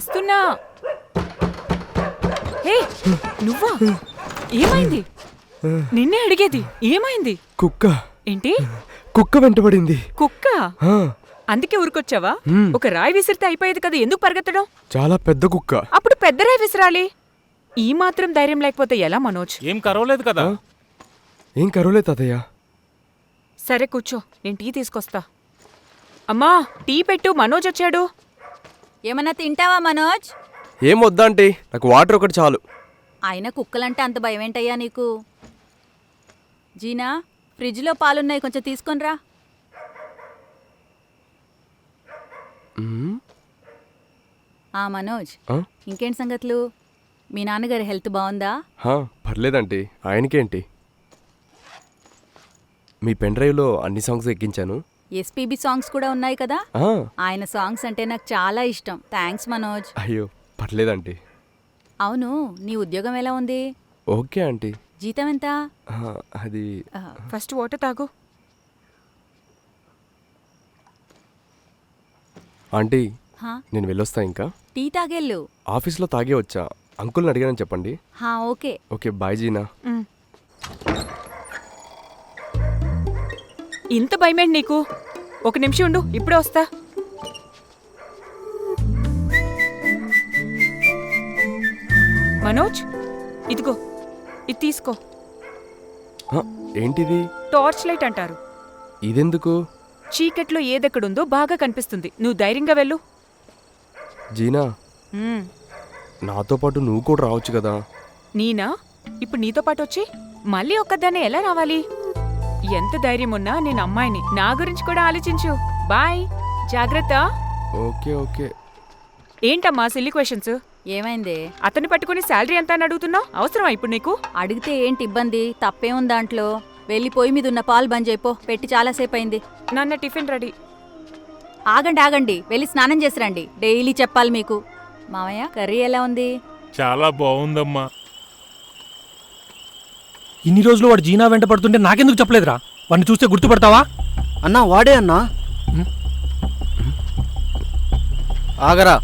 వస్తున్నా హే నువ్వా? ఏమైంది? నిన్నే అడిగేది ఏమైంది? కుక్క. ఏంటి? కుక్క వెంటబడింది కుక్క? ఆ, అందుకే ఊరుకొచ్చావా. ఒక రాయి విసిరితే అయిపోయేది కదా ఎందుకు పరిగెత్తడం? చాలా పెద్ద కుక్క. అప్పుడు పెద్ద రాయి విసిరాలి. ఈ మాత్రం ధైర్యం లేకపోతే ఎలా మనోజ్? ఏం కరవలేదు కదా? ఏం కరువులే తాతయ్య? సరే కూర్చో. నేను టీ తీసుకొస్తా. అమ్మా టీ పెట్టు మనోజ్ వచ్చాడు. ఏమన్నా తింటావా మనోజ్? ఏం వద్దా అంటే నాకు వాటర్ ఒకటి చాలు. ఆయన కుక్కలంటే అంత భయం ఏంటయ్యా నీకు? జీనా ఫ్రిడ్జ్లో పాలున్నాయి కొంచెం తీసుకొనిరా. ఆ మనోజ్ ఆ? ఇంకేంటి సంగతులు? మీ నాన్నగారి హెల్త్ బాగుందా? హా, పర్లేదంటే ఆయనకేంటి? మీ పెన్ డ్రైవ్లో అన్ని సాంగ్స్ ఎక్కించాను. ఎస్పీబీ సాంగ్స్ కూడా ఉన్నాయి కదా. ఆ, ఆయన సాంగ్స్ అంటే నాకు చాలా ఇష్టం. థ్యాంక్స్ మనోజ్ అయ్యో పర్లేదంటే అవును నీ ఉద్యోగం ఎలా ఉంది? Okay aunty. జీతం ఎంత? ఆ, అది ఆ, ఫస్ట్ వాటర్ తాగు. ఆంటీ హా, నేను వెళ్ళొస్తా ఇంకా. టీ తాగెళ్ళు. ఆఫీస్లో తాగే వచ్చా. అంకుల్ని అడిగానని చెప్పండి. హా ఓకే. ఓకే బాయ్ జీనా. ఇంత భయమేంటి నీకు? ఒక నిమిషం ఉండు ఇప్పుడే వస్తా. మనోజ్ ఇదిగో ఇది తీసుకో. ఏంటిది? టార్చ్ లైట్ అంటారు. ఇదెందుకు? చీకట్లో ఏదెక్కడుందో బాగా కనిపిస్తుంది. నువ్వు ధైర్యంగా వెళ్ళు. జీనా. నాతో పాటు నువ్వు కూడా రావచ్చు కదా. నీనా? ఇప్పుడు నీతో పాటు వచ్చి మళ్ళీ ఒక్కదాన్ని ఎలా రావాలి? ఎంత ధైర్యం ఉన్నా నేను అమ్మాయిని. నా గురించి కూడా ఆలోచించు. బాయ్. జాగ్రత్త. Okay okay. ఏంటమ్మా సిల్లీ క్వశ్చన్స్? ఏమైంది? అతన్ని పట్టుకుని శాలరీ ఎంత అని అడుగుతున్నావు? అవసరమా ఇప్పుడు నీకు? అడిగితే ఏంటి ఇబ్బంది? తప్పేముంది దాంట్లో? వెళ్ళి పొయ్యి మీద ఉన్న పాలు బంద్ చేయిపో పెట్టి చాలాసేపు అయింది నాన్న టిఫిన్ రెడీ. ఆగండి ఆగండి. వెళ్ళి స్నానం చేసి రండి. డైలీ చెప్పాలి మీకు. మామయ్య కర్రీ ఎలా ఉంది? చాలా బాగుందమ్మా. ఇన్ని రోజులు వాడు జీనా వెంట పడుతుంటే నాకెందుకు చెప్పలేదురా? వాడిని చూస్తే గుర్తుపడతావా? అన్నా వాడే అన్నా. ఆగరా.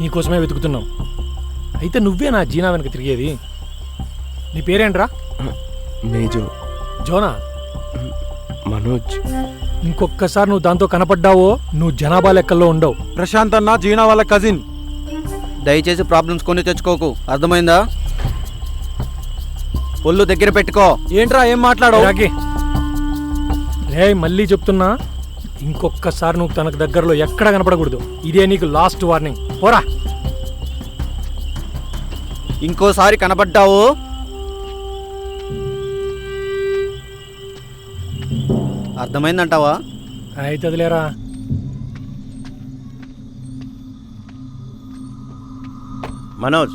నీకోసమే వెతుకుతున్నాం. అయితే నువ్వే నా జీనా వెనక తిరిగేది? నీ పేరేంట్రా? మేజో. జోనా? మనోజ్. ఇంకొక్కసారి నువ్వు దాంతో కనపడ్డావో నువ్వు జనాభా లెక్కల్లో ఉండవు. ప్రశాంత్ అన్న జీనా వాళ్ళ కజిన్. దయచేసి ప్రాబ్లమ్స్ కొని తెచ్చుకోకు. అర్థమైందా? ఒళ్ళు దగ్గర పెట్టుకో. ఏంట్రా ఏం మాట్లాడవు? రాకి రే మళ్ళీ చెప్తున్నా ఇంకొక్కసారి నువ్వు తనకు దగ్గరలో ఎక్కడ కనపడకూడదు. ఇదే నీకు లాస్ట్ వార్నింగ్ పోరా. ఇంకోసారి కనబడ్డావు? అర్థమైందంటావా? అయితే వదిలేరా మనోజ్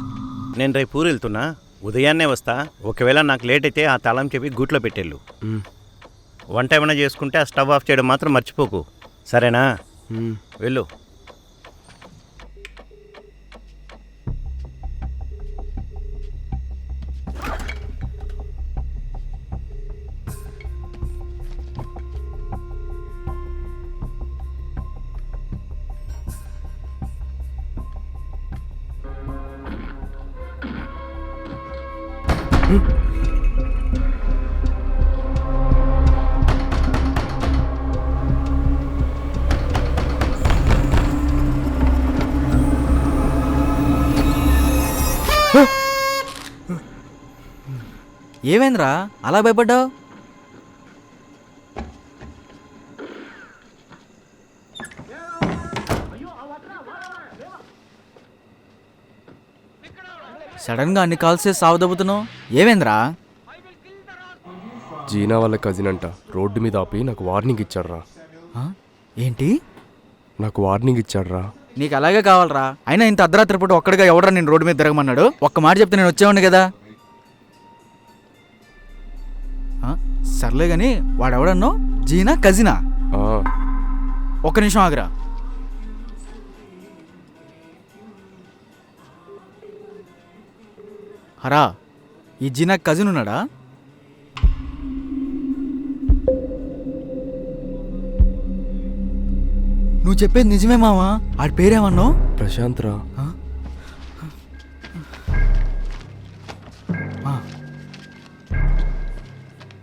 నేను రేపు ఊరు వెళ్తున్నా ఉదయాన్నే వస్తా. ఒకవేళ నాకు లేట్ అయితే ఆ తాళం చెప్పి గూట్లో పెట్టేళ్ళు. వంట ఏమైనా చేసుకుంటే ఆ స్టవ్ ఆఫ్ చేయడం మాత్రం మర్చిపోకు. సరేనా. వెళ్ళు. ఏమైందిరా? అలా భయపడ్డావు? సడన్గా అన్ని కాల్స్ చేసి సాగు దెబ్బతున్నావు ఏమైందిరా? జీనా వాళ్ళ కజిన్ అంట. రోడ్డు మీద ఆపి నాకు వార్నింగ్ ఇచ్చాడ్రా. ఆ? ఏంటి? నాకు వార్నింగ్ ఇచ్చాడ్రా. నీకు అలాగే కావాలరా. అయినా ఇంత అర్ధరాత్రి పూట ఒక్కడిగా ఎవడరా నేను రోడ్డు మీద తిరగమన్నాడు? ఒక్క మాట చెప్తే నేను వచ్చేవాడిని కదా? ఆ? సర్లే గాని వాడెవడన్నో జీనా కజినా ఆ, ఒక్క నిమిషం ఆగరా. హరా ఈ జీనా కజిన్ ఉన్నాడా? నువ్వు చెప్పేది నిజమే మావా? ఆడి పేరేమన్నావు? ప్రశాంత్ రా.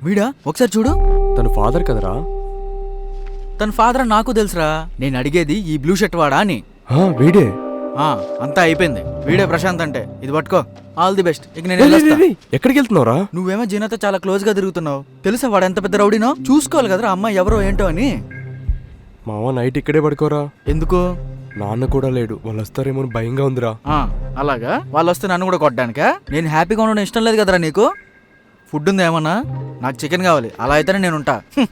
వీడా? ఒకసారి చూడు. తన ఫాదర్ కదరా? తన ఫాదర్ నాకు తెలుసురా. నేను అడిగేది ఈ బ్లూ షర్ట్ వాడా అని. వీడే. అంతా అయిపోయింది. వీడే ప్రశాంత్ అంటే. ఇది పట్టుకో. All the best. ఇక నేను వెళ్ళొస్తా. ఎక్కడికి వెళ్తున్నావురా నువ్వేమో జీనాతో చాలా క్లోజ్గా తిరుగుతున్నావు. తెలుసా వాడు ఎంత పెద్ద రౌడీనో? చూసుకోవాలి కదరా అమ్మాయి ఎవరో ఏంటో అని. మామ నైట్ ఇక్కడే పడుకోరా? ఎందుకు? నాన్న కూడా లేడు. వాళ్ళు వస్తారేమో అని భయంగా ఉందిరా. ఆ, అలాగా? వాళ్ళు వస్తే నన్ను కూడా కొట్టడానికా? నేను హ్యాపీగా ఉండడం ఇష్టం లేదు కదరా నీకు? ఫుడ్ ఉంది ఏమన్నా? నాకు చికెన్ కావాలి. అలా అయితేనే నేను ఉంటా హ్మ్.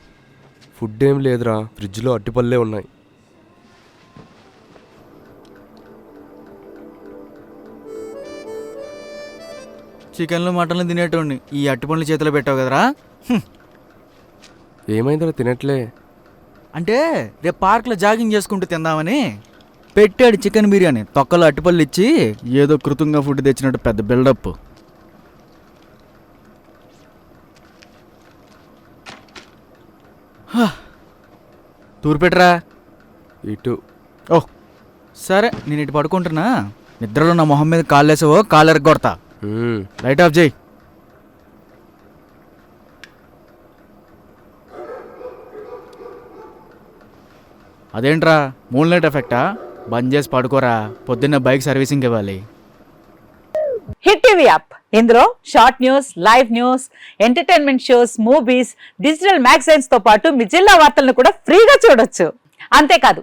ఫుడ్ ఏం లేదురా. ఫ్రిడ్జ్లో అట్టిపల్లే ఉన్నాయి. చికెన్లు మటన్లు తినేటోడిని. ఈ అట్టి పండ్లు చేతిలో పెట్టావు కదరా. ఏమైందిరా తినట్లే. అంటే రేపు పార్క్లో జాగింగ్ చేసుకుంటూ తిందామని పెట్టాడు చికెన్ బిర్యానీ. తొక్కలో అట్టిపళ్ళు ఇచ్చి ఏదో కృతంగా ఫుడ్ తెచ్చినట్టు పెద్ద బిల్డప్. తూర్పెట్రా ఇటు. ఓ. సరే నేను ఇటు పడుకుంటున్నా. నిద్రలో నా మొహం మీద కాళ్ళేసావో కాళ్ళు ఎరగొడతా మ్మ్. లైట్ ఆఫ్ చేయి. అదేంట్రా మూన్ లైట్ ఎఫెక్టా? బంద్ చేసి పడుకోరా పొద్దున్న బైక్ సర్వీసింగ్ ఇవ్వాలి. Hit TV app. ఇందులో short news live news entertainment shows movies digital మ్యాగజైన్స్తో పాటు మీ జిల్లా వార్తలను కూడా ఫ్రీగా చూడొచ్చు. అంతేకాదు